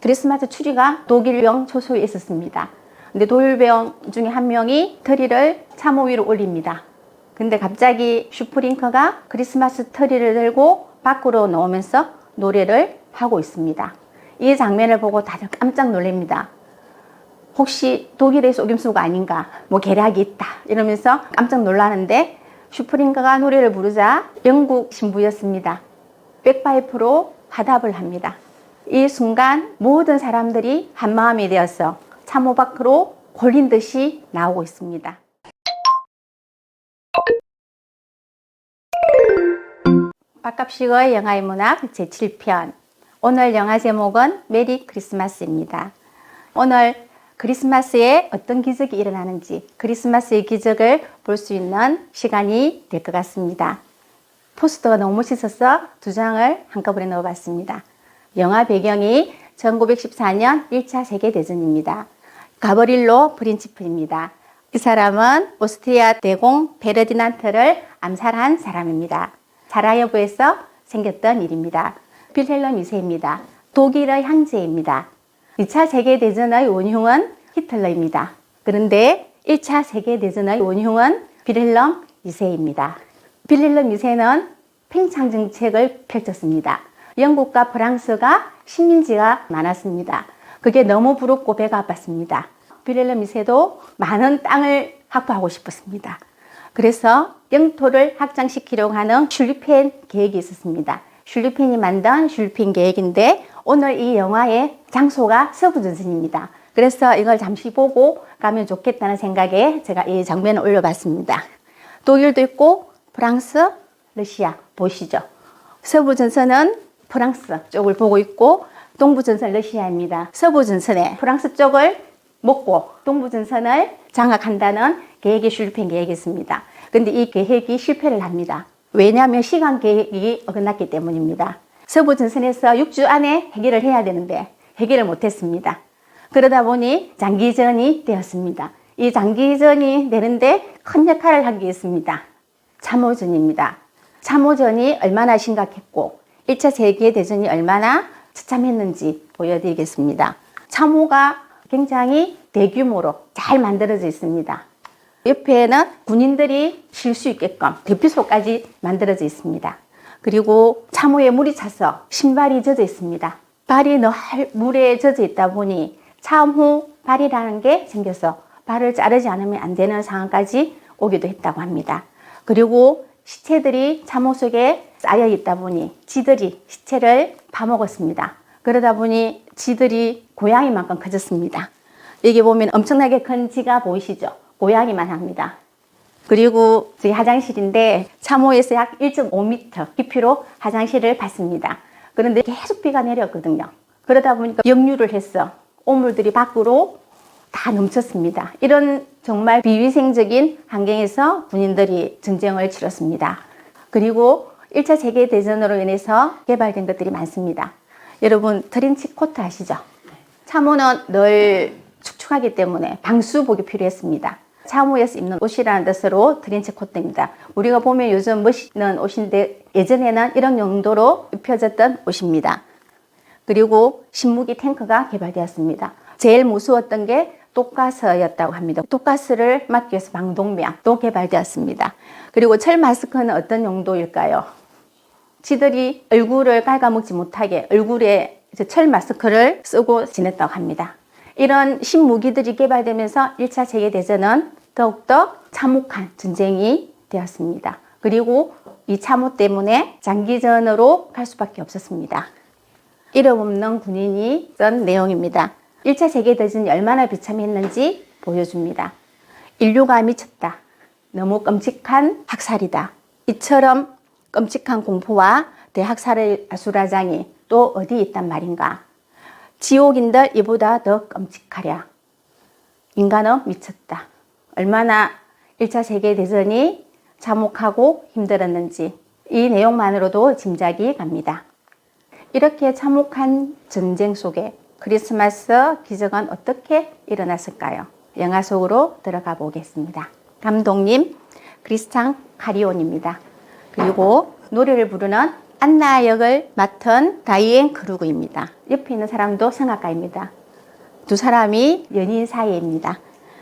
크리스마스 추리가 독일병 초소에 있었습니다. 근데 독일병 중에 한 명이 트리를 참호 위로 올립니다. 근데 갑자기 슈프링크가 크리스마스 트리를 들고 밖으로 나오면서 노래를 하고 있습니다. 이 장면을 보고 다들 깜짝 놀랍니다. 혹시 독일의 속임수가 아닌가, 뭐 계략이 있다 이러면서 깜짝 놀라는데 슈프링크가 노래를 부르자 영국 신부였습니다. 백파이프로 화답을 합니다. 이 순간 모든 사람들이 한마음이 되어서 참호 밖으로 골린 듯이 나오고 있습니다. 박갑식의 영화의 문학 제7편 오늘 영화 제목은 메리 크리스마스입니다. 오늘 크리스마스에 어떤 기적이 일어나는지 크리스마스의 기적을 볼 수 있는 시간이 될 것 같습니다. 포스터가 너무 멋있어서 두 장을 한꺼번에 넣어봤습니다. 영화 배경이 1914년 1차 세계대전입니다. 가버릴로 프린치프입니다. 이 사람은 오스트리아 대공 베르디난트를 암살한 사람입니다. 사라예보에서 생겼던 일입니다. 빌헬름 2세입니다. 독일의 황제입니다. 2차 세계대전의 원흉은 히틀러입니다. 그런데 1차 세계대전의 원흉은 빌헬름 2세입니다. 빌헬름 2세는 팽창 정책을 펼쳤습니다. 영국과 프랑스가 식민지가 많았습니다. 그게 너무 부럽고 배가 아팠습니다. 빌헬름 2세도 많은 땅을 확보하고 싶었습니다. 그래서 영토를 확장시키려고 하는 슐리펜 계획이 있었습니다. 슐리펜이 만든 슐리펜 계획인데 오늘 이 영화의 장소가 서부 전선입니다. 그래서 이걸 잠시 보고 가면 좋겠다는 생각에 제가 이 장면을 올려봤습니다. 독일도 있고 프랑스, 러시아 보시죠. 서부 전선은 프랑스 쪽을 보고 있고 동부 전선 러시아입니다. 서부 전선에 프랑스 쪽을 먹고 동부 전선을 장악한다는 계획이 슐펜 계획이었습니다. 근데 이 계획이 실패를 합니다. 왜냐하면 시간 계획이 어긋났기 때문입니다. 서부 전선에서 6주 안에 해결을 해야 되는데 해결을 못했습니다. 그러다 보니 장기전이 되었습니다. 이 장기전이 되는데 큰 역할을 한 게 있습니다. 참호전입니다. 참호전이 얼마나 심각했고 1차 세계대전이 얼마나 처참했는지 보여드리겠습니다. 참호가 굉장히 대규모로 잘 만들어져 있습니다. 옆에는 군인들이 쉴 수 있게끔 대피소까지 만들어져 있습니다. 그리고 참호에 물이 차서 신발이 젖어 있습니다. 발이 늘 물에 젖어 있다 보니 참호 발이라는 게 생겨서 발을 자르지 않으면 안 되는 상황까지 오기도 했다고 합니다. 그리고 시체들이 참호 속에 쌓여 있다 보니 쥐들이 시체를 파먹었습니다. 그러다 보니 쥐들이 고양이만큼 커졌습니다. 여기 보면 엄청나게 큰 쥐가 보이시죠? 고양이만 합니다. 그리고 저희 화장실인데 참호에서 약 1.5m 깊이로 화장실을 봤습니다. 그런데 계속 비가 내렸거든요. 그러다 보니까 역류를 해서 오물들이 밖으로 다 넘쳤습니다. 이런 정말 비위생적인 환경에서 군인들이 전쟁을 치렀습니다. 그리고 1차 세계 대전으로 인해서 개발된 것들이 많습니다. 여러분 트렌치 코트 아시죠? 참호는 늘 축축하기 때문에 방수복이 필요했습니다. 참호에서 입는 옷이라는 뜻으로 트렌치 코트입니다. 우리가 보면 요즘 멋있는 옷인데 예전에는 이런 용도로 입혀졌던 옷입니다. 그리고 신무기 탱크가 개발되었습니다. 제일 무서웠던 게 독가스였다고 합니다. 독가스를 막기 위해서 방독면도 개발되었습니다. 그리고 철 마스크는 어떤 용도일까요? 지들이 얼굴을 갉아먹지 못하게 얼굴에 철 마스크를 쓰고 지냈다고 합니다. 이런 신무기들이 개발되면서 1차 세계대전은 더욱더 참혹한 전쟁이 되었습니다. 그리고 이 참호 때문에 장기전으로 갈 수밖에 없었습니다. 이름 없는 군인이 쓴 내용입니다. 1차 세계대전이 얼마나 비참했는지 보여줍니다. 인류가 미쳤다. 너무 끔찍한 학살이다. 이처럼 끔찍한 공포와 대학살의 아수라장이 또 어디 있단 말인가. 지옥인들 이보다 더 끔찍하랴. 인간은 미쳤다. 얼마나 1차 세계대전이 참혹하고 힘들었는지 이 내용만으로도 짐작이 갑니다. 이렇게 참혹한 전쟁 속에 크리스마스 기적은 어떻게 일어났을까요? 영화 속으로 들어가 보겠습니다. 감독님 크리스찬 카리온입니다. 그리고 노래를 부르는 안나 역을 맡은 다이앤 크루그입니다. 옆에 있는 사람도 성악가입니다. 두 사람이 연인 사이입니다.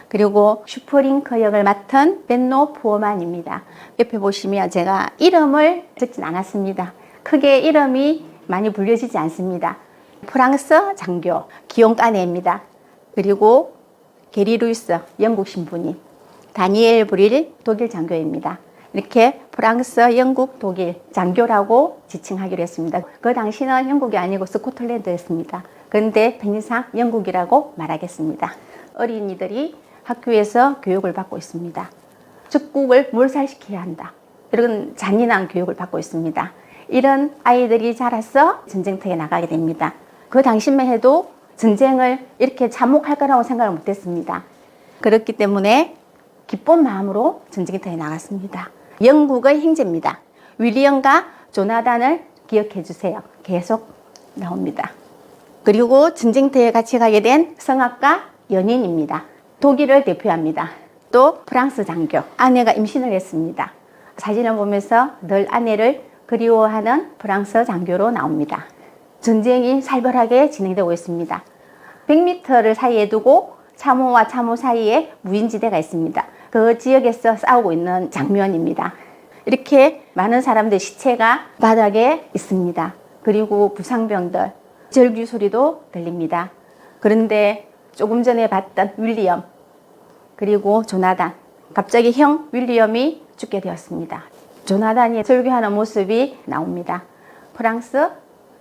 그리고 슈퍼링크 역을 맡은 벤노 포어만입니다. 옆에 보시면 제가 이름을 적진 않았습니다. 크게 이름이 많이 불려지지 않습니다. 프랑스 장교 기용 까네입니다. 그리고 게리 루이스 영국 신부님, 다니엘 브릴 독일 장교입니다. 이렇게 프랑스, 영국, 독일 장교라고 지칭하기로 했습니다. 그 당시는 영국이 아니고 스코틀랜드였습니다. 그런데 편의상 영국이라고 말하겠습니다. 어린이들이 학교에서 교육을 받고 있습니다. 적국을 몰살시켜야 한다. 이런 잔인한 교육을 받고 있습니다. 이런 아이들이 자라서 전쟁터에 나가게 됩니다. 그 당시만 해도 전쟁을 이렇게 참혹할 거라고 생각을 못했습니다. 그렇기 때문에 기쁜 마음으로 전쟁터에 나갔습니다. 영국의 형제입니다. 윌리엄과 조나단을 기억해 주세요. 계속 나옵니다. 그리고 전쟁터에 같이 가게 된 성악가 연인입니다. 독일을 대표합니다. 또 프랑스 장교, 아내가 임신을 했습니다. 사진을 보면서 늘 아내를 그리워하는 프랑스 장교로 나옵니다. 전쟁이 살벌하게 진행되고 있습니다. 100m를 사이에 두고 참호와 참호 사이에 무인지대가 있습니다. 그 지역에서 싸우고 있는 장면입니다. 이렇게 많은 사람들 시체가 바닥에 있습니다. 그리고 부상병들, 절규 소리도 들립니다. 그런데 조금 전에 봤던 윌리엄, 그리고 조나단, 갑자기 형 윌리엄이 죽게 되었습니다. 조나단이 절규하는 모습이 나옵니다. 프랑스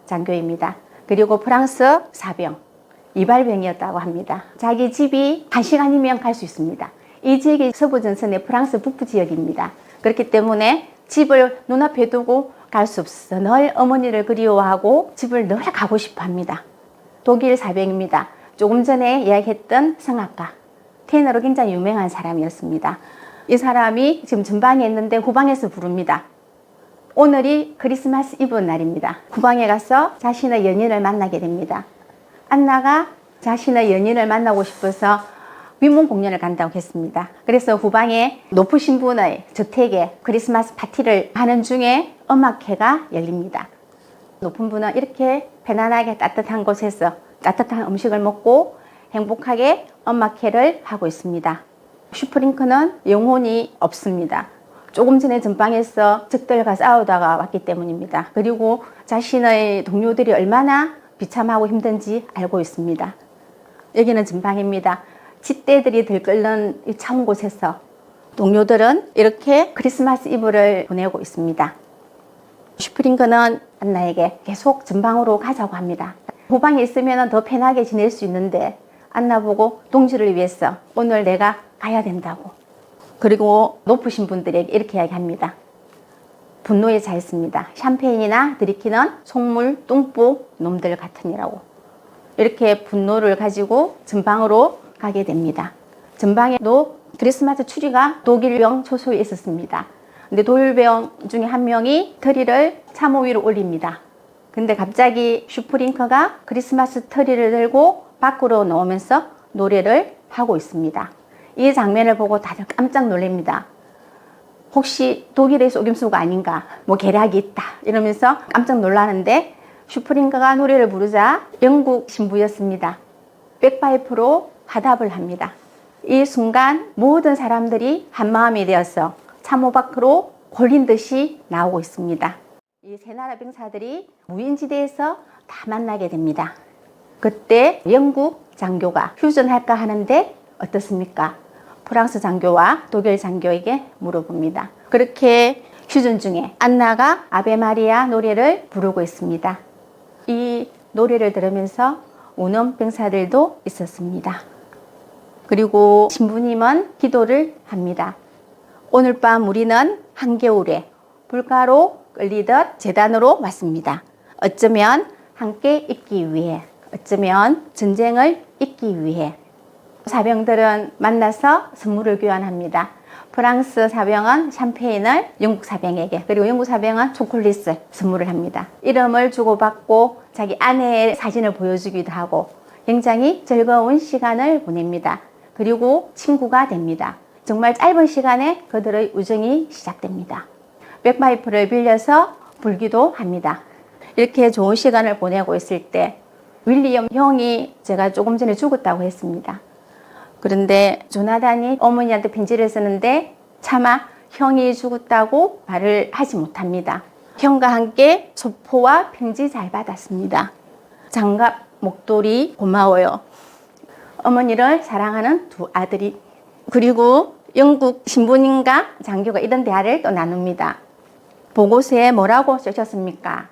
장교입니다. 그리고 프랑스 사병, 이발병이었다고 합니다. 자기 집이 한 시간이면 갈 수 있습니다. 이 지역이 서부 전선의 프랑스 북부 지역입니다. 그렇기 때문에 집을 눈앞에 두고 갈 수 없어 늘 어머니를 그리워하고 집을 늘 가고 싶어 합니다. 독일 사병입니다. 조금 전에 이야기했던 성악가, 테너로 굉장히 유명한 사람이었습니다. 이 사람이 지금 전방에 있는데 후방에서 부릅니다. 오늘이 크리스마스 이브 날입니다. 후방에 가서 자신의 연인을 만나게 됩니다. 안나가 자신의 연인을 만나고 싶어서 위문 공연을 간다고 했습니다. 그래서 후방에 높으신 분의 저택에 크리스마스 파티를 하는 중에 음악회가 열립니다. 높은 분은 이렇게 편안하게 따뜻한 곳에서 따뜻한 음식을 먹고 행복하게 음악회를 하고 있습니다. 슈프링크는 영혼이 없습니다. 조금 전에 전방에서 적들과 싸우다가 왔기 때문입니다. 그리고 자신의 동료들이 얼마나 비참하고 힘든지 알고 있습니다. 여기는 전방입니다. 칫대들이 들끓는 이 차운 곳에서 동료들은 이렇게 크리스마스 이브를 보내고 있습니다. 슈프링크는 안나에게 계속 전방으로 가자고 합니다. 후방에 있으면 더 편하게 지낼 수 있는데 안나 보고 동지를 위해서 오늘 내가 가야 된다고. 그리고 높으신 분들에게 이렇게 이야기합니다. 분노에 차있습니다. 샴페인이나 들이키는 속물, 뚱보 놈들 같으니라고. 이렇게 분노를 가지고 전방으로 가게 됩니다. 전방에도 크리스마스 추리가 독일병 초소에 있었습니다. 근데 독일병 중에 한 명이 트리를 참호 위로 올립니다. 근데 갑자기 슈프링커가 크리스마스 트리를 들고 밖으로 나오면서 노래를 하고 있습니다. 이 장면을 보고 다들 깜짝 놀랍니다. 혹시 독일의 속임수가 아닌가, 뭐 계략이 있다 이러면서 깜짝 놀라는데 슈프링커가 노래를 부르자 영국 신부였습니다. 백파이프로 화답을 합니다. 이 순간 모든 사람들이 한마음이 되어서 참호 밖으로 골린 듯이 나오고 있습니다. 이 세 나라 병사들이 무인지대에서 다 만나게 됩니다. 그때 영국 장교가 휴전할까 하는데 어떻습니까? 프랑스 장교와 독일 장교에게 물어봅니다. 그렇게 휴전 중에 안나가 아베 마리아 노래를 부르고 있습니다. 이 노래를 들으면서 우는 병사들도 있었습니다. 그리고 신부님은 기도를 합니다. 오늘 밤 우리는 한겨울에 불가로 끌리듯 재단으로 왔습니다. 어쩌면 함께 있기 위해, 어쩌면 전쟁을 잊기 위해. 사병들은 만나서 선물을 교환합니다. 프랑스 사병은 샴페인을 영국 사병에게 그리고 영국 사병은 초콜릿을 선물을 합니다. 이름을 주고받고 자기 아내의 사진을 보여주기도 하고 굉장히 즐거운 시간을 보냅니다. 그리고 친구가 됩니다. 정말 짧은 시간에 그들의 우정이 시작됩니다. 백파이프를 빌려서 불기도 합니다. 이렇게 좋은 시간을 보내고 있을 때 윌리엄 형이 제가 조금 전에 죽었다고 했습니다. 그런데 조나단이 어머니한테 편지를 쓰는데 차마 형이 죽었다고 말을 하지 못합니다. 형과 함께 소포와 편지 잘 받았습니다. 장갑, 목도리 고마워요. 어머니를 사랑하는 두 아들이 그리고 영국 신부님과 장교가 이런 대화를 또 나눕니다. 보고서에 뭐라고 쓰셨습니까?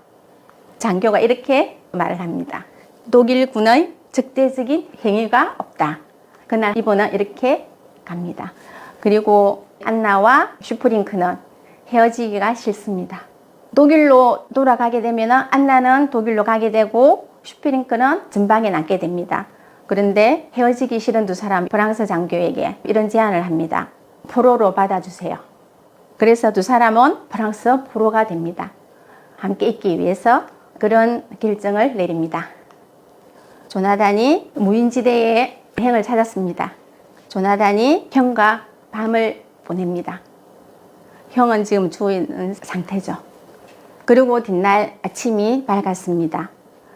장교가 이렇게 말을 합니다. 독일군의 적대적인 행위가 없다. 그날 이분은 이렇게 갑니다. 그리고 안나와 슈프링크는 헤어지기가 싫습니다. 독일로 돌아가게 되면 안나는 독일로 가게 되고 슈프링크는 전방에 남게 됩니다. 그런데 헤어지기 싫은 두 사람 프랑스 장교에게 이런 제안을 합니다. 포로로 받아주세요. 그래서 두 사람은 프랑스 포로가 됩니다. 함께 있기 위해서 그런 결정을 내립니다. 조나단이 무인지대에 행을 찾았습니다. 조나단이 형과 밤을 보냅니다. 형은 지금 죽어 있는 상태죠. 그리고 뒷날 아침이 밝았습니다.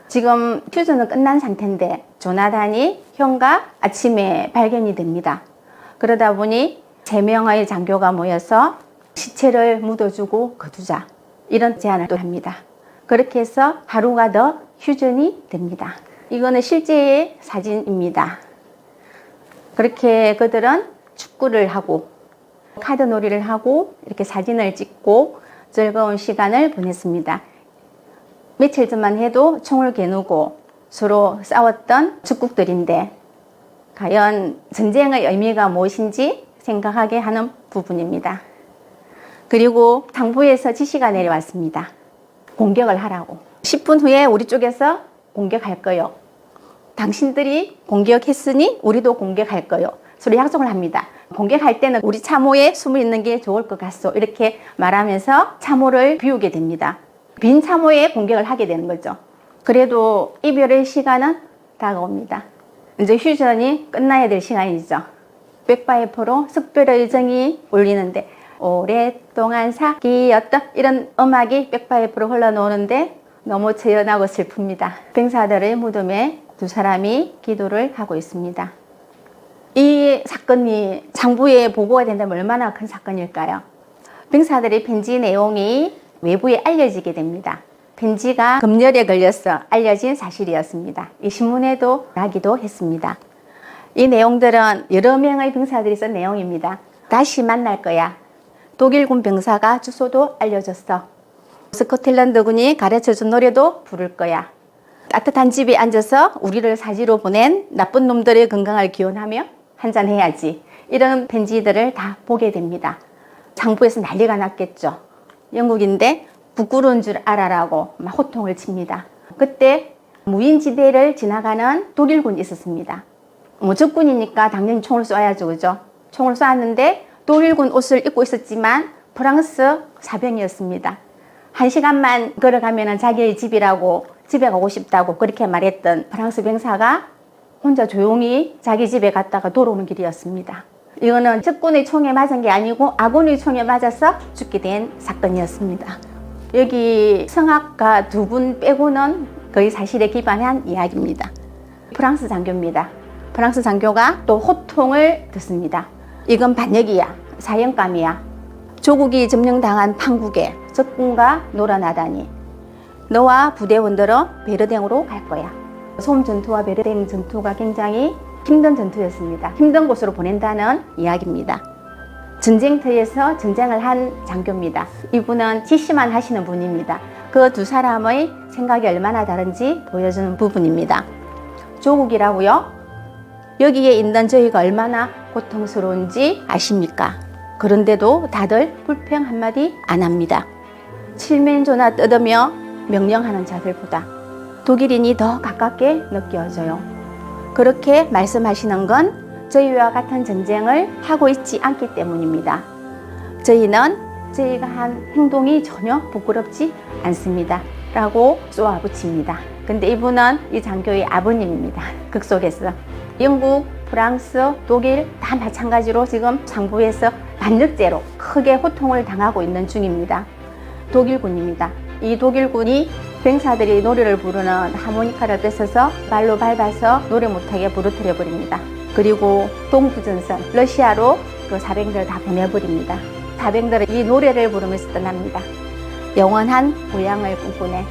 지금 퓨즈는 끝난 상태인데 조나단이 형과 아침에 발견이 됩니다. 그러다 보니 세 명의 장교가 모여서 시체를 묻어주고 거두자 이런 제안을 또 합니다. 그렇게 해서 하루가 더 휴전이 됩니다. 이거는 실제의 사진입니다. 그렇게 그들은 축구를 하고 카드 놀이를 하고 이렇게 사진을 찍고 즐거운 시간을 보냈습니다. 며칠 전만 해도 총을 겨누고 서로 싸웠던 축국들인데 과연 전쟁의 의미가 무엇인지 생각하게 하는 부분입니다. 그리고 당부에서 지시가 내려왔습니다. 공격을 하라고. 10분 후에 우리 쪽에서 공격할 거요. 당신들이 공격했으니 우리도 공격할 거요. 서로 약속을 합니다. 공격할 때는 우리 참호에 숨어 있는 게 좋을 것 같소. 이렇게 말하면서 참호를 비우게 됩니다. 빈 참호에 공격을 하게 되는 거죠. 그래도 이별의 시간은 다가옵니다. 이제 휴전이 끝나야 될 시간이죠. 백바이프로 특별의 정이 울리는데 오랫동안 사귀었다 이런 음악이 백바이프로 흘러나오는데 너무 처연하고 슬픕니다. 병사들의 무덤에 두 사람이 기도를 하고 있습니다. 이 사건이 장부에 보고가 된다면 얼마나 큰 사건일까요? 병사들의 편지 내용이 외부에 알려지게 됩니다. 편지가 금열에 걸려서 알려진 사실이었습니다. 이 신문에도 나기도 했습니다. 이 내용들은 여러 명의 병사들이 쓴 내용입니다. 다시 만날 거야. 독일군 병사가 주소도 알려줬어. 스코틀랜드군이 가르쳐준 노래도 부를 거야. 따뜻한 집에 앉아서 우리를 사지로 보낸 나쁜 놈들의 건강을 기원하며 한잔해야지. 이런 편지들을 다 보게 됩니다. 장부에서 난리가 났겠죠. 영국인데 부끄러운 줄 알아라고 막 호통을 칩니다. 그때 무인지대를 지나가는 독일군이 있었습니다. 뭐 적군이니까 당연히 총을 쏴야죠, 그죠? 총을 쏘았는데 독일군 옷을 입고 있었지만 프랑스 사병이었습니다. 한 시간만 걸어가면 자기의 집이라고 집에 가고 싶다고 그렇게 말했던 프랑스 병사가 혼자 조용히 자기 집에 갔다가 돌아오는 길이었습니다. 이거는 적군의 총에 맞은 게 아니고 아군의 총에 맞아서 죽게 된 사건이었습니다. 여기 성악가 두 분 빼고는 거의 사실에 기반한 이야기입니다. 프랑스 장교입니다. 프랑스 장교가 또 호통을 듣습니다. 이건 반역이야. 사형감이야. 조국이 점령당한 판국에 적군과 놀아나다니. 너와 부대원들은 베르댕으로 갈 거야. 솜 전투와 베르댕 전투가 굉장히 힘든 전투였습니다. 힘든 곳으로 보낸다는 이야기입니다. 전쟁터에서 전쟁을 한 장교입니다. 이분은 지시만 하시는 분입니다. 그 두 사람의 생각이 얼마나 다른지 보여주는 부분입니다. 조국이라고요? 여기에 있는 저희가 얼마나 고통스러운지 아십니까? 그런데도 다들 불평 한마디 안 합니다. 칠면조나 뜯으며 명령하는 자들보다 독일인이 더 가깝게 느껴져요. 그렇게 말씀하시는 건 저희와 같은 전쟁을 하고 있지 않기 때문입니다. 저희는 저희가 한 행동이 전혀 부끄럽지 않습니다. 라고 쏘아붙입니다. 근데 이분은 이 장교의 아버님입니다. 극 속에서. 영국, 프랑스, 독일 다 마찬가지로 지금 상부에서 반역죄로 크게 호통을 당하고 있는 중입니다. 독일군입니다. 이 독일군이 병사들이 노래를 부르는 하모니카를 뺏어서 발로 밟아서 노래 못하게 부르뜨려 버립니다. 그리고 동부전선 러시아로 그 사병들을 다 보내버립니다. 사병들은 이 노래를 부르면서 떠납니다. 영원한 고향을 꿈꾸네.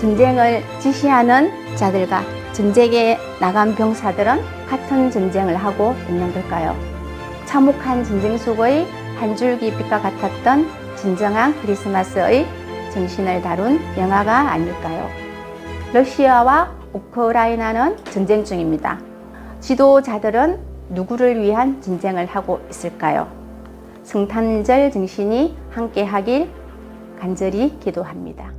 전쟁을 지시하는 자들과 전쟁에 나간 병사들은 같은 전쟁을 하고 있는 걸까요? 참혹한 전쟁 속의 한 줄기 빛과 같았던 진정한 크리스마스의 정신을 다룬 영화가 아닐까요? 러시아와 우크라이나는 전쟁 중입니다. 지도자들은 누구를 위한 전쟁을 하고 있을까요? 성탄절 정신이 함께하길 간절히 기도합니다.